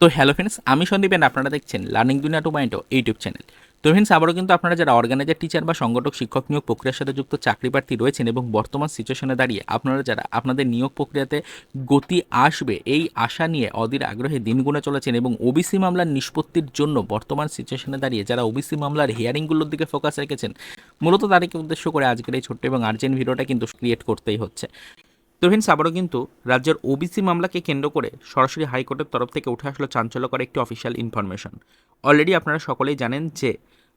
তো hello friends আমি সন্দীপেন আপনারা দেখছেন learning Duniya two point YouTube channel তো ফ্রেন্ডস আবারও কিন্তু আপনারা যারা অর্গানাইজার টিচার বা সংগঠক, শিক্ষক নিয়োগ প্রক্রিয়ার সাথে যুক্ত চাকরি প্রার্থী রয়েছেন এবং বর্তমান সিচুয়েশনে দাঁড়িয়ে আপনারা যারা, আপনাদের নিয়োগ প্রক্রিয়াতে গতি আসবে, এই আশা নিয়ে অধীর আগ্রহে দিন গুনে চলেছেন এবং ওবিসি মামলার নিষ্পত্তির জন্য বর্তমান সিচুয়েশনে দাঁড়িয়ে যারা ওবিসি মামলার হিয়ারিংগুলোর দিকে ফোকাস রেখেছেন, মূলত তাদেরকে উদ্দেশ্য করে আজকের এই ছোট্ট এবং আর্জেন্ট ভিডিওটা কিন্তু ক্রিয়েট করতেই হচ্ছে। তো ফ্রেন্ডস আবারও কিন্তু রাজ্যের ওবিসি মামলাকে কেন্দ্র করে সরাসরি হাইকোর্টের তরফ থেকে উঠে আসলো চাঞ্চল্যকর একটি অফিসিয়াল ইনফরমেশন অলরেডি আপনারা সকলেই জানেন যে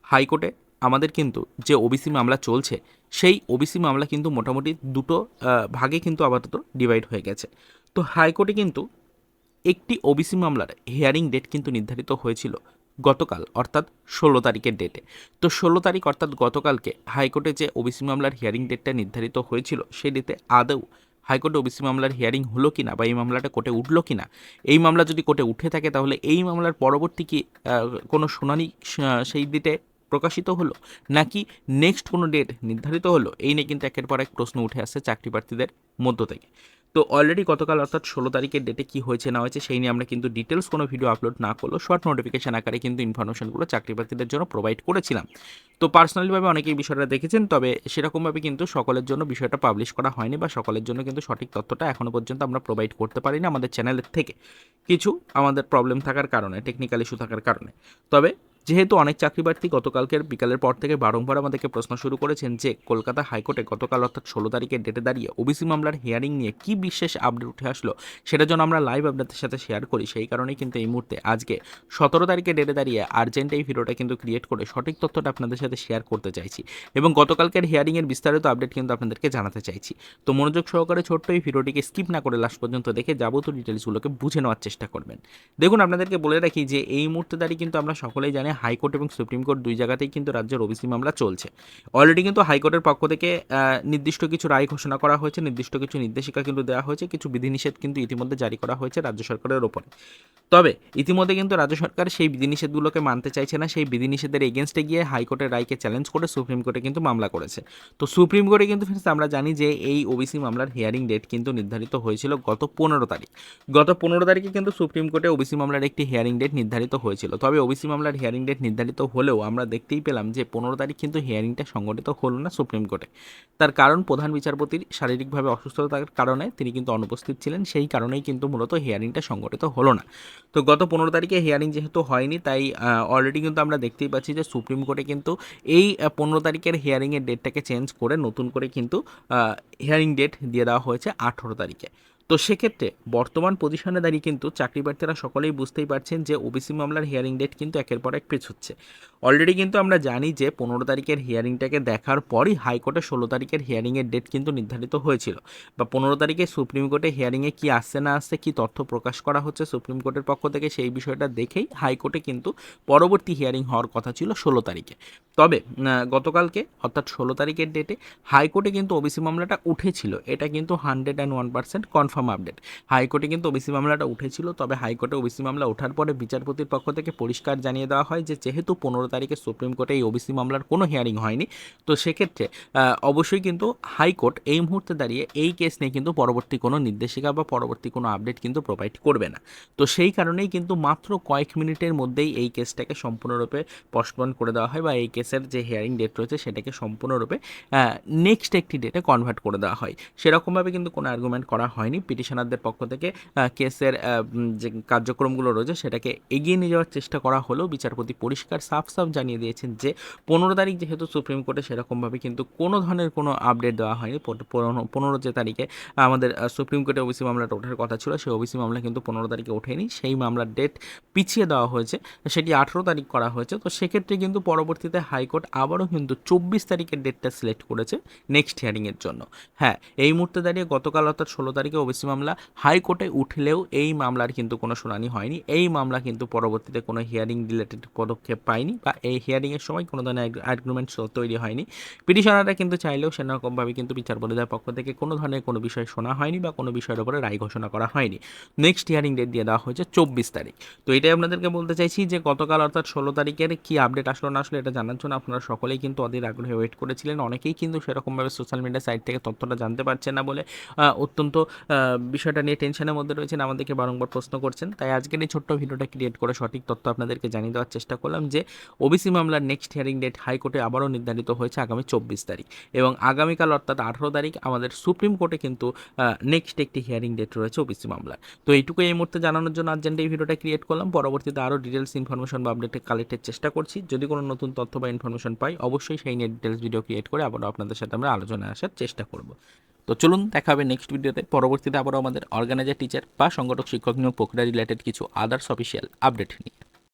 হাইকোর্টে আমাদের কিন্তু যে ওবিসি মামলা চলছে, সেই ওবিসি মামলা কিন্তু মোটামুটি দুটো ভাগে কিন্তু আপাতত ডিভাইড হয়ে গেছে। তো হাইকোর্টে কিন্তু একটি ওবিসি মামলার হিয়ারিং ডেট কিন্তু নির্ধারিত হয়েছিল গতকাল, অর্থাৎ ষোলো তারিখের ডেটে তো ষোলো তারিখ, অর্থাৎ গতকালকে হাইকোর্টে যে ওবিসি মামলার হিয়ারিং ডেটটা নির্ধারিত হয়েছিল, সেই ডেটে আদৌ হাইকোর্টে ওবিসি মামলার হিয়ারিং হলো কিনা বা এই মামলাটা কোর্টে উঠল কি না এই মামলা যদি কোর্টে উঠে থাকে, তাহলে এই মামলার পরবর্তী কি কোনো শুনানি সেই দিতে প্রকাশিত হলো? নাকি নেক্সট কোনো ডেট নির্ধারিত হলো? এই নিয়ে কিন্তু একের পর এক প্রশ্ন উঠে আসছে চাকরি প্রার্থীদের মধ্য থেকে। তো অলরেডি গতকাল অর্থাৎ ষোলো তারিখের ডেটে কী হয়েছে না হয়েছে সেই নিয়ে আমরা কিন্তু ডিটেলস কোনো ভিডিও আপলোড না করলেও শর্ট নোটিফিকেশন আকারে কিন্তু ইনফরমেশনগুলো চাকরি প্রার্থীদের জন্য প্রোভাইড করেছিলাম। তো পার্সোনালিভাবে অনেকেই বিষয়টা দেখেছেন, তবে সেরকমভাবে কিন্তু সকলের জন্য বিষয়টা পাবলিশ করা হয়নি বা সকলের জন্য কিন্তু সঠিক তথ্যটা এখনও পর্যন্ত আমরা প্রোভাইড করতে পারিনি আমাদের চ্যানেলের থেকে। কিছু আমাদের প্রবলেম থাকার কারণে টেকনিক্যাল ইস্যু থাকার কারণে। তবে যেহেতু অনেক চাকরি প্রার্থী গতকালকের বিকালের পর থেকে বারংবার আমাদেরকে প্রশ্ন শুরু করেছেন যে, কলকাতা হাইকোর্টে গতকাল অর্থাৎ ষোলো তারিখের ডেটে দাঁড়িয়ে ওবিসি মামলার হিয়ারিং নিয়ে কী বিশেষ আপডেট উঠে আসলো, সেটা যেন আমরা লাইভ আপনাদের সাথে শেয়ার করি। সেই কারণেই কিন্তু এই মুহূর্তে আজকে সতেরো তারিখে ডেটে দাঁড়িয়ে আর্জেন্ট এই ভিডিওটা কিন্তু ক্রিয়েট করে সঠিক তথ্যটা আপনাদের সাথে শেয়ার করতে চাইছি এবং গতকালকের হিয়ারিংয়ের বিস্তারিত আপডেট কিন্তু আপনাদেরকে জানাতে চাইছি। তো মনোযোগ সহকারে ছোট্ট এই ভিডিওটিকে স্কিপ না করে লাস্ট পর্যন্ত দেখে যাবতীয় ডিটেলসগুলোকে বুঝে নেওয়ার চেষ্টা করবেন। দেখুন, আপনাদেরকে বলে রাখি যে, এই মুহূর্তে দাঁড়িয়ে কিন্তু আমরা সকলেই জানি হাইকোর্ট এবং সুপ্রিম কোর্ট দুই জায়গাতেই কিন্তু রাজ্যের ওবিসি মামলা চলছে। অলরেডি কিন্তু হাইকোর্টের পক্ষ থেকে নির্দিষ্ট কিছু রায় ঘোষণা করা হয়েছে, নির্দিষ্ট কিছু নির্দেশিকা কিন্তু দেওয়া হয়েছে, কিছু বিধিনিষেধ কিন্তু ইতিমধ্যে জারি করা হয়েছে রাজ্য সরকারের ওপরে। তবে ইতিমধ্যে কিন্তু রাজ্য সরকার সেই বিধিনিষেধগুলোকে মানতে চাইছে না, সেই বিধিনিষেধের এগেনস্টে গিয়ে হাইকোর্টের রায়কে চ্যালেঞ্জ করে সুপ্রিম কোর্টে কিন্তু মামলা করেছে। তো সুপ্রিম কোর্টে কিন্তু আমরা জানি যে এই ওবিসি মামলার হিয়ারিং ডেট কিন্তু নির্ধারিত হয়েছিল গত পনেরো তারিখ। গত পনেরো তারিখে কিন্তু সুপ্রিম কোর্টে ওবিসি মামলার একটি হিয়ারিং ডেট নির্ধারিত হয়েছিল। তবে ওবিসি মামলার হিয়ারিং ডেট নির্ধারিত হলেও আমরা দেখতেই পেলাম যে পনেরো তারিখ কিন্তু হিয়ারিংটা সংগঠিত হলো না সুপ্রিম কোর্টে। তার কারণ প্রধান বিচারপতির শারীরিকভাবে অসুস্থতার কারণে তিনি কিন্তু অনুপস্থিত ছিলেন, সেই কারণেই কিন্তু মূলত হিয়ারিংটা সংগঠিত হলো না। তো গত পনেরো তারিখে হিয়ারিং যেহেতু হয়নি, তাই অলরেডি কিন্তু আমরা দেখতেই পাচ্ছি যে সুপ্রিম কোর্টে কিন্তু এই পনেরো তারিখের হিয়ারিংয়ের ডেটটাকে চেঞ্জ করে নতুন করে কিন্তু হিয়ারিং ডেট দিয়ে দেওয়া হয়েছে আঠেরো তারিখে। তো সেক্ষেত্রে বর্তমান পজিশনে দাঁড়িয়ে কিন্তু চাকরি প্রার্থীরা সকলেই বুঝতেই পারছেন যে ওবিসি মামলার হিয়ারিং ডেট কিন্তু একের পর এক পেছ হচ্ছে। অলরেডি কিন্তু আমরা জানি যে পনেরো তারিখের হিয়ারিংটাকে দেখার পরই হাইকোর্টে ষোলো তারিখের হিয়ারিংয়ের ডেট কিন্তু নির্ধারিত হয়েছিল। বা পনেরো তারিখে সুপ্রিম কোর্টে হিয়ারিংয়ে কি আসছে না আসছে, কি তথ্য প্রকাশ করা হচ্ছে সুপ্রিম কোর্টের পক্ষ থেকে সেই বিষয়টা দেখেই হাইকোর্টে কিন্তু পরবর্তী হিয়ারিং হওয়ার কথা ছিল ষোলো তারিখে। তবে গতকালকে অর্থাৎ ষোলো তারিখের ডেটে হাইকোর্টে কিন্তু ওবিসি মামলাটা উঠেছিল। এটা কিন্তু hundred and one percent confirm update. হাইকোর্টে কিন্তু ওবিসি মামলাটা উঠেছিল, তবে হাইকোর্টে ওবিসি মামলা ওঠার পরে বিচারপতির পক্ষ থেকে পরিষ্কার জানিয়ে দেওয়া হয় যে, যেহেতু পনেরো তারিখে সুপ্রিম কোর্টে এই ওবিসি মামলার কোনো হিয়ারিং হয়নি, তো সেক্ষেত্রে অবশ্যই কিন্তু হাইকোর্ট এই মুহূর্তে দাঁড়িয়ে এই কেস নিয়ে কিন্তু পরবর্তী কোনো নির্দেশিকা বা পরবর্তী কোনো আপডেট কিন্তু প্রোভাইড করবে না। তো সেই কারণেই কিন্তু মাত্র কয়েক মিনিটের মধ্যেই এই কেসটাকে সম্পূর্ণরূপে পোস্টপন করে দেওয়া হয় বা এই কেসের যে হিয়ারিং ডেট রয়েছে সেটাকে সম্পূর্ণরূপে নেক্সট একটি ডেটে কনভার্ট করে দেওয়া হয়। সেরকমভাবে কিন্তু কোনো আর্গুমেন্ট করা হয়নি। পিটিশনারদের পক্ষ থেকে কেসের যে কার্যক্রমগুলো রয়েছে সেটাকে এগিয়ে নিয়ে যাওয়ার চেষ্টা করা হলেও বিচারপতি পরিষ্কার সাফ সাফ জানিয়ে দিয়েছেন যে, পনেরো তারিখ যেহেতু সুপ্রিম কোর্টে সেরকমভাবে কিন্তু কোনো ধরনের কোনো আপডেট দেওয়া হয়নি। পনেরো- যে তারিখে আমাদের সুপ্রিম কোর্টে ওবিসি মামলাটা ওঠার কথা ছিল, সেই ওবিসি মামলা কিন্তু পনেরো তারিখে ওঠেনি। সেই মামলার ডেট পিছিয়ে দেওয়া হয়েছে, সেটি আঠেরো তারিখ করা হয়েছে। তো সেক্ষেত্রে কিন্তু পরবর্তীতে হাইকোর্ট আবারও কিন্তু চব্বিশ তারিখের ডেটটা সিলেক্ট করেছে, নেক্সট হিয়ারিংয়ের জন্য। হ্যাঁ এই মুহূর্তে দাঁড়িয়ে গতকাল অর্থাৎ ষোলো তারিখে ওবিসি মামলা হাইকোর্টে উঠলেও এই মামলার কিন্তু কোনো শুনানি হয়নি। এই মামলা কিন্তু পরবর্তীতে কোনো হিয়ারিং রিলেটেড পদক্ষেপ পায়নি বা এই হিয়ারিংয়ের সময় কোনো ধরনের আর্গুমেন্ট তৈরি হয়নি। পিটিশনাররা কিন্তু চাইলেও সেরকমভাবে কিন্তু বিচারপতিদের পক্ষ থেকে কোনো ধরনের কোনো বিষয় শোনা হয়নি বা কোনো বিষয়ের উপরে রায় ঘোষণা করা হয়নি। নেক্সট হিয়ারিং ডেট দিয়ে দেওয়া হয়েছে চব্বিশ তারিখ। তো এটাই আপনাদেরকে বলতে চাইছি যে গতকাল অর্থাৎ ষোলো তারিখের কি আপডেট আসলো না আসলো এটা জানার জন্য আপনারা সকলেই কিন্তু অধীর আগ্রহে ওয়েট করেছিলেন। অনেকেই কিন্তু সেরকমভাবে সোশ্যাল মিডিয়া সাইট থেকে তথ্যটা জানতে পারছেন না বলে অত্যন্ত বিষয়টা নিয়ে টেনশনের মধ্যে রয়েছেন, আমাদেরকে বারংবার প্রশ্ন করছেন। তাই আজকের এই ছোট্ট ভিডিওটা ক্রিয়েট করে সঠিক তথ্য আপনাদেরকে জানিয়ে দেওয়ার চেষ্টা করলাম যে ওবিসি মামলার নেক্সট হিয়ারিং ডেট হাইকোর্টে আবারও নির্ধারিত হয়েছে আগামী চব্বিশ তারিখ এবং আগামীকাল অর্থাৎ আঠেরো তারিখ আমাদের সুপ্রিম কোর্টে কিন্তু নেক্সট একটি হিয়ারিং ডেট রয়েছে ওবিসি মামলার। তো এইটুকু এই মুহূর্তে জানানোর জন্য আর্জেন্ট এই ভিডিওটা ক্রিয়েট করলাম। পরবর্তীতে আরও ডিটেলস ইনফরমেশন বা আপডেট কালেক্টের চেষ্টা করছি। যদি কোনো নতুন তথ্য বা ইনফরমেশন পাই, অবশ্যই সেই নিয়ে ডিটেলস ভিডিও ক্রিয়েট করে আবারও আপনাদের সাথে আমরা আলোচনায় আসার চেষ্টা করব। তো চলুন দেখা হবে নেক্সট ভিডিওতে পরবর্তীতে আবারও আমাদের অর্গানাইজার টিচার বা সংগঠক, শিক্ষক নিয়োগ প্রক্রিয়া রিলেটেড কিছু আদার্স অফিসিয়াল আপডেট নিয়ে।